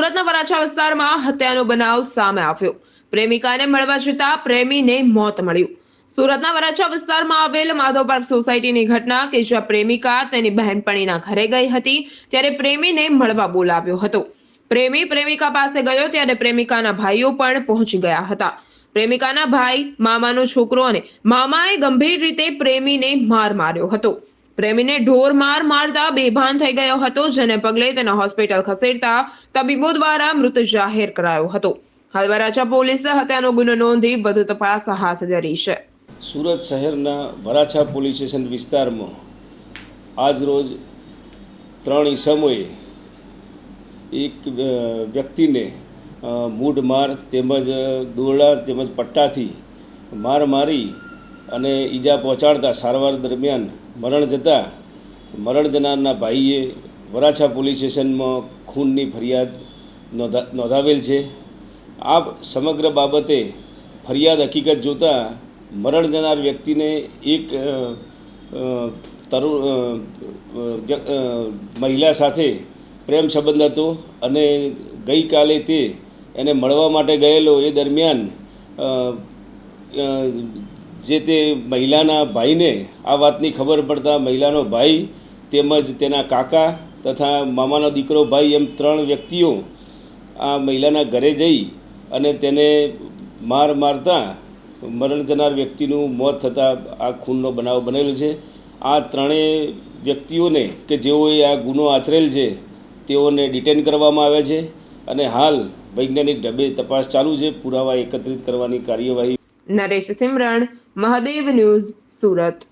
વરાછા વિસ્તારમાં હત્યાનો બનાવ સામે આવ્યો. પ્રેમિકાને મળવા જતા પ્રેમીને મોત મળ્યું. સુરતના વરાછા વિસ્તારમાં આવેલ માધવ સોસાયટીની ઘટના કે જ્યાં પ્રેમિકા તેની બહેનપણીના ઘરે ગઈ હતી, ત્યારે પ્રેમીને મળવા બોલાવ્યો હતો. પ્રેમી પ્રેમિકા પાસે ગયો ત્યારે પ્રેમિકાના ભાઈઓ પણ પહોંચી ગયા હતા. પ્રેમિકાના ભાઈ, મામાનો છોકરો અને મામાએ ગંભીર રીતે પ્રેમીને માર માર્યો હતો. પ્રેમીને ઢોર માર મારતા બેભાન થઈ ગયો હતો, જેને પગલે તેને હોસ્પિટલ ખસેડતા તબીબો દ્વારા મૃત જાહેર કરાયો હતો. હાલ વરાછા પોલીસે હત્યાનો ગુનો નોંધી વધુ તપાસ હાથ ધરી છે. સુરત શહેરના વરાછા પોલીસ સ્ટેશન વિસ્તારમાં આજરોજ ત્રણ ઈસમોએ એક વ્યક્તિને મૂઢ માર તેમજ દોરડા તેમજ પટ્ટાથી માર મારી અને ઈજા પહોંચાડતા સારવાર દરમિયાન મરણ જતાં મરણ જનારના ભાઈએ વરાછા પોલીસ સ્ટેશનમાં ખૂનની ફરિયાદ નોંધા નોંધાવેલ છે. આ સમગ્ર બાબતે ફરિયાદ હકીકત જોતાં મરણ જનાર વ્યક્તિને એક અ, અ, તરુ અ, અ, વ્ય- અ, મહિલા સાથે પ્રેમ સંબંધ હતો અને ગઈકાલે તે એને મળવા માટે ગયેલો. એ દરમિયાન જે તે મહિલાના ભાઈને આ વાતની ખબર પડતા મહિલાનો ભાઈ તેમજ તેના કાકા તથા મામાનો દીકરો ભાઈ એમ ત્રણ વ્યક્તિઓ આ મહિલાના ઘરે જઈ અને તેને માર મારતા મરણ જનાર વ્યક્તિનું મોત થતાં આ ખૂનનો બનાવ બનેલો છે. આ ત્રણેય વ્યક્તિઓને કે જેઓએ આ ગુનો આચરેલ છે તેઓને ડિટેન કરવામાં આવ્યા છે અને હાલ વૈજ્ઞાનિક ઢબે તપાસ ચાલુ છે. પુરાવા એકત્રિત કરવાની કાર્યવાહી નરેશ સિમરણ મહાદેવ ન્યૂઝ સુરત.